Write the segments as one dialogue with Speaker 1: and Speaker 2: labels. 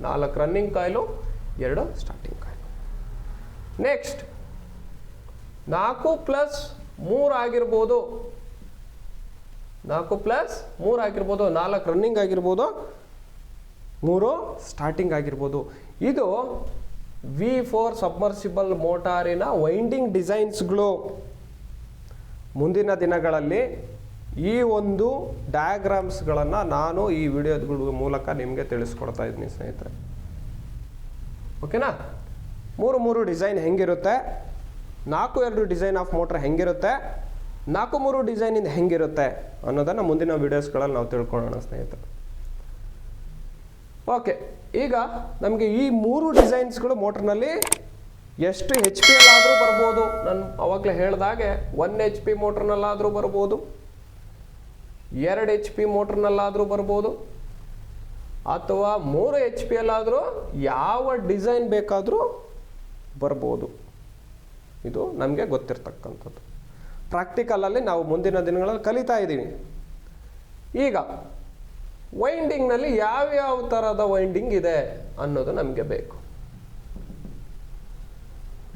Speaker 1: ನಾಲ್ಕು running coil ಎರಡು starting coil next ನಾಲ್ಕು ಪ್ಲಸ್ ಮೂರು ಆಗಿರ್ಬೋದು ನಾಲ್ಕು ಪ್ಲಸ್ ಮೂರು ಆಗಿರ್ಬೋದು, ನಾಲ್ಕು ರನ್ನಿಂಗ್ ಆಗಿರ್ಬೋದು, ಮೂರು ಸ್ಟಾರ್ಟಿಂಗ್ ಆಗಿರ್ಬೋದು. ಇದು ವಿ ಫೋರ್ ಸಬ್ಮರ್ಸಿಬಲ್ ಮೋಟಾರಿನ ವೈಂಡಿಂಗ್ ಡಿಸೈನ್ಸ್ಗಳು ಮುಂದಿನ ದಿನಗಳಲ್ಲಿ ಈ ಒಂದು ಡಯಾಗ್ರಾಮ್ಸ್ಗಳನ್ನು ನಾನು ಈ ವಿಡಿಯೋಗಳ ಮೂಲಕ ನಿಮಗೆ ತಿಳಿಸ್ಕೊಡ್ತಾ ಇದ್ದೀನಿ ಸ್ನೇಹಿತರೆ. ಓಕೆನಾ ಮೂರು ಮೂರು ಡಿಸೈನ್ ಹೆಂಗಿರುತ್ತೆ? ನಾಲ್ಕು, ಎರಡು ಡಿಸೈನ್ ಆಫ್ ಮೋಟ್ರ್ ಹೆಂಗಿರುತ್ತೆ? ನಾಲ್ಕು ಮೂರು ಡಿಸೈನಿಂದ ಹೆಂಗಿರುತ್ತೆ ಅನ್ನೋದನ್ನು ಮುಂದಿನ ವೀಡಿಯೋಸ್ಗಳಲ್ಲಿ ನಾವು ತಿಳ್ಕೊಳ್ಳೋಣ ಸ್ನೇಹಿತರು. ಓಕೆ ಈಗ ನಮಗೆ ಈ ಮೂರು ಡಿಸೈನ್ಸ್ಗಳು ಮೋಟ್ರ್ನಲ್ಲಿ ಎಷ್ಟು ಹೆಚ್ ಪಿ ಆದರೂ ಬರ್ಬೋದು. ನಾನು ಅವಾಗಲೇ ಹೇಳಿದಾಗೆ ಒನ್ ಎಚ್ ಪಿ ಮೋಟ್ರ್ನಲ್ಲಾದರೂ ಬರ್ಬೋದು. ಎರಡು ಎಚ್ ಪಿ ಮೋಟ್ರ್ನಲ್ಲಾದರೂ ಬರ್ಬೋದು. ಅಥವಾ ಮೂರು ಎಚ್ ಪಿ ಅಲ್ಲಾದರೂ ಯಾವ ಡಿಸೈನ್ ಬೇಕಾದರೂ ಬರ್ಬೋದು. ಇದು ನಮಗೆ ಗೊತ್ತಿರ್ತಕ್ಕಂಥದ್ದು. ಪ್ರಾಕ್ಟಿಕಲಲ್ಲಿ ನಾವು ಮುಂದಿನ ದಿನಗಳಲ್ಲಿ ಕಲಿತಾ ಇದ್ದೀವಿ. ಈಗ ವೈಂಡಿಂಗ್ನಲ್ಲಿ ಯಾವ್ಯಾವ ಥರದ ವೈಂಡಿಂಗ್ ಇದೆ ಅನ್ನೋದು ನಮಗೆ ಬೇಕು.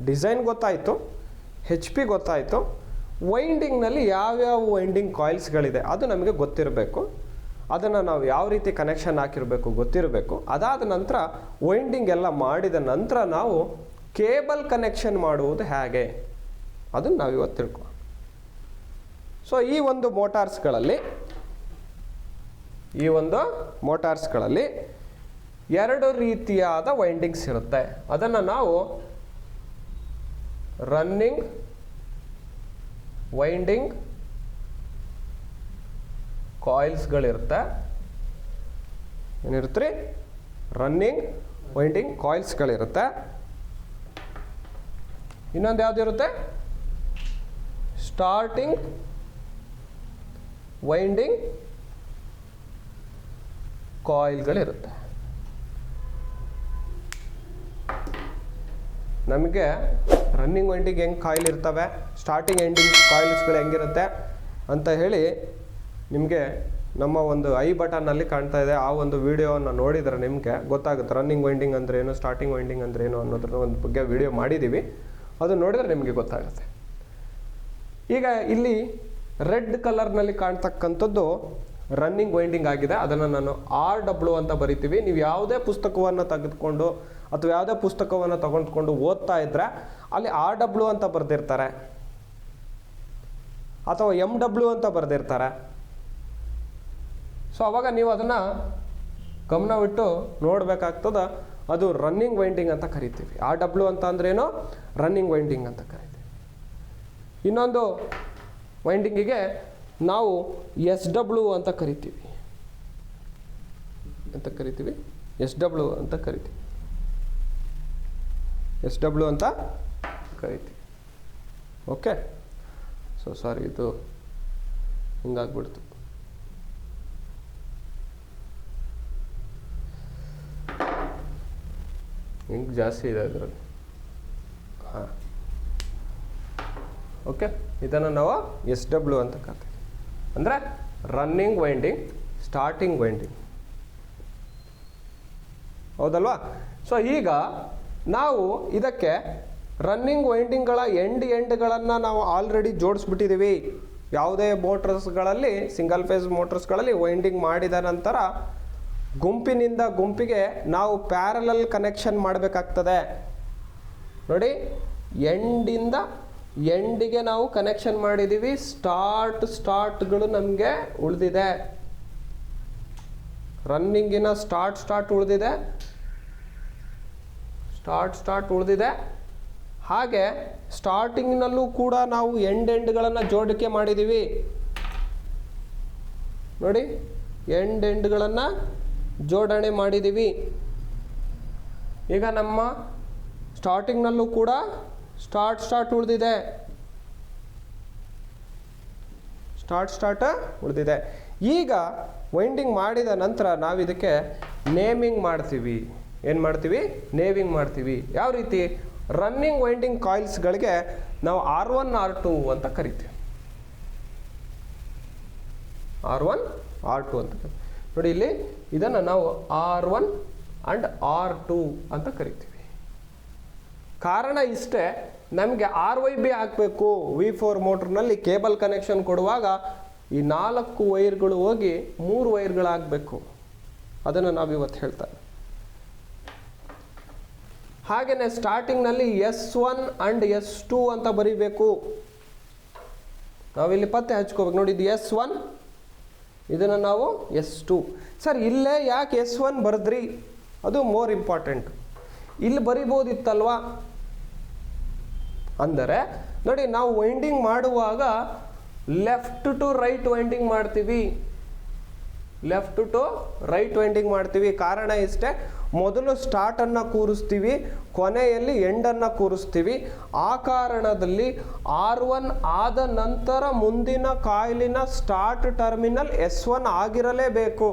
Speaker 1: ಡಿಸೈನ್ ಗೊತ್ತಾಯಿತು ಹೆಚ್ ಪಿ ಗೊತ್ತಾಯಿತು ವೈಂಡಿಂಗ್ನಲ್ಲಿ ಯಾವ್ಯಾವ ವೈಂಡಿಂಗ್ ಕಾಯಿಲ್ಸ್ಗಳಿದೆ ಅದು ನಮಗೆ ಗೊತ್ತಿರಬೇಕು. ಅದನ್ನು ನಾವು ಯಾವ ರೀತಿ ಕನೆಕ್ಷನ್ ಹಾಕಿರಬೇಕು ಗೊತ್ತಿರಬೇಕು. ಅದಾದ ನಂತರ ವೈಂಡಿಂಗ್ ಎಲ್ಲ ಮಾಡಿದ ನಂತರ ನಾವು ಕೇಬಲ್ ಕನೆಕ್ಷನ್ ಮಾಡುವುದು ಹೇಗೆ? ಅದನ್ನು ನಾವು ಇವತ್ತು ತಿಳ್ಕೊ ಸೊ ಈ ಒಂದು ಮೋಟಾರ್ಸ್ಗಳಲ್ಲಿ, ಈ ಒಂದು ಮೋಟಾರ್ಸ್ಗಳಲ್ಲಿ ಎರಡು ರೀತಿಯಾದ ವೈಂಡಿಂಗ್ಸ್ ಇರುತ್ತೆ. ಅದನ್ನು ನಾವು ರನ್ನಿಂಗ್ ವೈಂಡಿಂಗ್ ಕಾಯಿಲ್ಸ್ಗಳಿರುತ್ತೆ ಏನಿರುತ್ತೆ ರನ್ನಿಂಗ್ ವೈಂಡಿಂಗ್ ಕಾಯಿಲ್ಸ್ಗಳಿರುತ್ತೆ ಇನ್ನೊಂದು ಯಾವುದಿರುತ್ತೆ? ಸ್ಟಾರ್ಟಿಂಗ್ ವೈಂಡಿಂಗ್ ಕಾಯಿಲ್ಗಳಿರುತ್ತೆ ನಮಗೆ ರನ್ನಿಂಗ್ ವೈಂಡಿಂಗ್ ಹೆಂಗೆ ಕಾಯಿಲ್ ಇರ್ತವೆ ಸ್ಟಾರ್ಟಿಂಗ್ ಎಂಡಿಂಗ್ ಕಾಯಿಲ್ಸ್ಗಳು ಹೆಂಗಿರುತ್ತೆ ಅಂತ ಹೇಳಿ ನಿಮಗೆ ನಮ್ಮ ಒಂದು ಐ ಬಟನ್ನಲ್ಲಿ ಕಾಣ್ತಾ ಇದೆ. ಆ ಒಂದು ವಿಡಿಯೋವನ್ನು ನೋಡಿದರೆ ನಿಮಗೆ ಗೊತ್ತಾಗುತ್ತೆ ರನ್ನಿಂಗ್ ವೈಂಡಿಂಗ್ ಅಂದ್ರೆ ಏನು ಸ್ಟಾರ್ಟಿಂಗ್ ವೈಂಡಿಂಗ್ ಅಂದ್ರೆ ಏನು ಅನ್ನೋದ್ರ ಒಂದು ಬಗ್ಗೆ ವಿಡಿಯೋ ಮಾಡಿದ್ದೀವಿ ಅದು ನೋಡಿದರೆ ನಿಮಗೆ ಗೊತ್ತಾಗುತ್ತೆ. ಈಗ ಇಲ್ಲಿ ರೆಡ್ ಕಲರ್ನಲ್ಲಿ ಕಾಣ್ತಕ್ಕಂಥದ್ದು ರನ್ನಿಂಗ್ ವೈಂಡಿಂಗ್ ಆಗಿದೆ. ಅದನ್ನು ನಾನು ಆರ್ ಡಬ್ಲ್ಯೂ ಅಂತ ಬರಿತೀವಿ. ನೀವು ಯಾವುದೇ ಪುಸ್ತಕವನ್ನು ತೆಗೆದುಕೊಂಡು ಅಥವಾ ಯಾವುದೇ ಪುಸ್ತಕವನ್ನು ತಗೊಂಡ್ಕೊಂಡು ಓದ್ತಾ ಇದ್ರೆ ಅಲ್ಲಿ ಆರ್ ಡಬ್ಲ್ಯೂ ಅಂತ ಬರೆದಿರ್ತಾರೆ. ಅಥವಾ ಎಂ ಡಬ್ಲ್ಯೂ ಅಂತ ಬರೆದಿರ್ತಾರೆ. ಸೊ ಅವಾಗ ನೀವು ಅದನ್ನು ಗಮನವಿಟ್ಟು ನೋಡಬೇಕಾಗ್ತದ, ಅದು ರನ್ನಿಂಗ್ ವೈಂಡಿಂಗ್ ಅಂತ ಕರಿತೀವಿ. ಆರ್ ಡಬ್ಲ್ಯೂ ಅಂತ ಅಂದ್ರೇನು ರನ್ನಿಂಗ್ ವೈಂಡಿಂಗ್ ಅಂತ ಕರಿತೀವಿ. ಇನ್ನೊಂದು ವೈಂಡಿಂಗಿಗೆ ನಾವು ಎಸ್ ಡಬ್ಲ್ಯೂ ಅಂತ ಕರಿತೀವಿ. ಅಂತ ಕರಿತೀವಿ. ಎಸ್ ಡಬ್ಲ್ಯೂ ಅಂತ ಕರಿತೀವಿ. ಎಸ್ ಡಬ್ಲ್ಯೂ ಅಂತ ಕರಿತೀವಿ. ಓಕೆ ಸೊ ಸಾರಿ ಇದು ಹಿಂಗಾಗ್ಬಿಡ್ತು. ಹಿಂಗೆ ಜಾಸ್ತಿ ಇದೆ ಅದರಲ್ಲಿ? ಓಕೆ ಇದನ್ನು ನಾವು ಎಸ್ ಡಬ್ಲ್ಯೂ ಅಂತ ಕರ್ತೀವಿ. ಅಂದರೆ ರನ್ನಿಂಗ್ ವೈಂಡಿಂಗ್ ಸ್ಟಾರ್ಟಿಂಗ್ ವೈಂಡಿಂಗ್ ಹೌದಲ್ವಾ? ಸೊ ಈಗ ನಾವು ಇದಕ್ಕೆ ರನ್ನಿಂಗ್ ವೈಂಡಿಂಗ್ಗಳ ಎಂಡ್ ಎಂಡ್ಗಳನ್ನು ನಾವು ಆಲ್ರೆಡಿ ಜೋಡಿಸ್ಬಿಟ್ಟಿದ್ದೀವಿ ಯಾವುದೇ ಮೋಟರ್ಸ್ಗಳಲ್ಲಿ ಸಿಂಗಲ್ ಫೇಸ್ ಮೋಟರ್ಸ್ಗಳಲ್ಲಿ ವೈಂಡಿಂಗ್ ಮಾಡಿದ ನಂತರ ಗುಂಪಿನಿಂದ ಗುಂಪಿಗೆ ನಾವು ಪ್ಯಾರಲಲ್ ಕನೆಕ್ಷನ್ ಮಾಡಬೇಕಾಗ್ತದೆ. ನೋಡಿ ಎಂಡಿಂದ ಎಂಡಿಗೆ ನಾವು ಕನೆಕ್ಷನ್ ಮಾಡಿದ್ದೀವಿ ಸ್ಟಾರ್ಟ್ ಸ್ಟಾರ್ಟ್ಗಳು ನಮಗೆ ಉಳಿದಿದೆ. ರನ್ನಿಂಗಿನ ಸ್ಟಾರ್ಟ್ ಸ್ಟಾರ್ಟ್ ಉಳಿದಿದೆ. ಸ್ಟಾರ್ಟ್ ಸ್ಟಾರ್ಟ್ ಉಳಿದಿದೆ. ಹಾಗೆ ಸ್ಟಾರ್ಟಿಂಗ್ನಲ್ಲೂ ಕೂಡ ನಾವು ಎಂಡ್ ಎಂಡ್ಗಳನ್ನು ಜೋಡಿಕೆ ಮಾಡಿದ್ದೀವಿ ನೋಡಿ ಎಂಡ್ ಎಂಡ್ಗಳನ್ನು ಜೋಡಣೆ ಮಾಡಿದ್ದೀವಿ ಈಗ ನಮ್ಮ ಸ್ಟಾರ್ಟಿಂಗ್ನಲ್ಲೂ ಕೂಡ ಸ್ಟಾರ್ಟ್ ಸ್ಟಾರ್ಟ್ ಉಳಿದಿದೆ. ಸ್ಟಾರ್ಟ್ ಸ್ಟಾರ್ಟ್ ಉಳಿದಿದೆ. ಈಗ ವೈಂಡಿಂಗ್ ಮಾಡಿದ ನಂತರ ನಾವು ಇದಕ್ಕೆ ನೇಮಿಂಗ್ ಮಾಡ್ತೀವಿ. ಏನು ಮಾಡ್ತೀವಿ? ನೇವಿಂಗ್ ಮಾಡ್ತೀವಿ. ಯಾವ ರೀತಿ? ರನ್ನಿಂಗ್ ವೈಂಡಿಂಗ್ ಕಾಯಿಲ್ಸ್ಗಳಿಗೆ ನಾವು ಆರ್ ಒನ್ ಆರ್ ಟು ಅಂತ ಕರಿತೀವಿ. ಆರ್ ಒನ್ ಆರ್ ಟು ಅಂತ ನೋಡಿ ಇಲ್ಲಿ ಇದನ್ನು ನಾವು R one and R two ಅಂತ ಕರಿತೀವಿ. ಕಾರಣ ಇಷ್ಟೇ, ನಮಗೆ ಆರ್ ವೈ ಬಿ ಹಾಕಬೇಕು ವಿ ಫೋರ್ ಮೋಟ್ರ್ನಲ್ಲಿ ಕೇಬಲ್ ಕನೆಕ್ಷನ್ ಕೊಡುವಾಗ ಈ ನಾಲ್ಕು ವೈರ್ಗಳು ಹೋಗಿ ಮೂರು ವೈರ್ಗಳಾಗಬೇಕು. ಅದನ್ನು ನಾವು ಇವತ್ತು ಹೇಳ್ತಾ ಹಾಗೆಯೇ ಸ್ಟಾರ್ಟಿಂಗ್ನಲ್ಲಿ S one and S two ಅಂತ ಬರೀಬೇಕು. ನಾವಿಲ್ಲಿ ಪತ್ತೆ ಹಚ್ಕೋಬೇಕು. ನೋಡಿ, ಇದು ಎಸ್ ಒನ್ ಇದನ್ನು ನಾವು ಎಸ್ ಟು ಸರ್, ಇಲ್ಲೇ ಯಾಕೆ ಎಸ್ ಒನ್ ಬರೆದ್ರಿ? ಅದು ಮೋರ್ ಇಂಪಾರ್ಟೆಂಟ್ ಇಲ್ಲಿ ಬರಿಬೋದಿತ್ತಲ್ವಾ? ಅಂದರೆ ನೋಡಿ, ನಾವು ವೈಂಡಿಂಗ್ ಮಾಡುವಾಗ ಲೆಫ್ಟ್ ಟು ರೈಟ್ ವೈಂಡಿಂಗ್ ಮಾಡ್ತೀವಿ. ಲೆಫ್ಟ್ ಟು ರೈಟ್ ವೈಂಡಿಂಗ್ ಮಾಡ್ತೀವಿ. ಕಾರಣ ಇಷ್ಟೇ, ಮೊದಲು ಸ್ಟಾರ್ಟನ್ನು ಕೂರಿಸ್ತೀವಿ, ಕೊನೆಯಲ್ಲಿ ಎಂಡನ್ನು ಕೂರಿಸ್ತೀವಿ. ಆ ಕಾರಣದಲ್ಲಿ ಆರ್ ಒನ್ ಆದ ನಂತರ ಮುಂದಿನ ಕಾಯಿಲಿನ ಸ್ಟಾರ್ಟ್ ಟರ್ಮಿನಲ್ ಎಸ್ ಒನ್ ಆಗಿರಲೇಬೇಕು.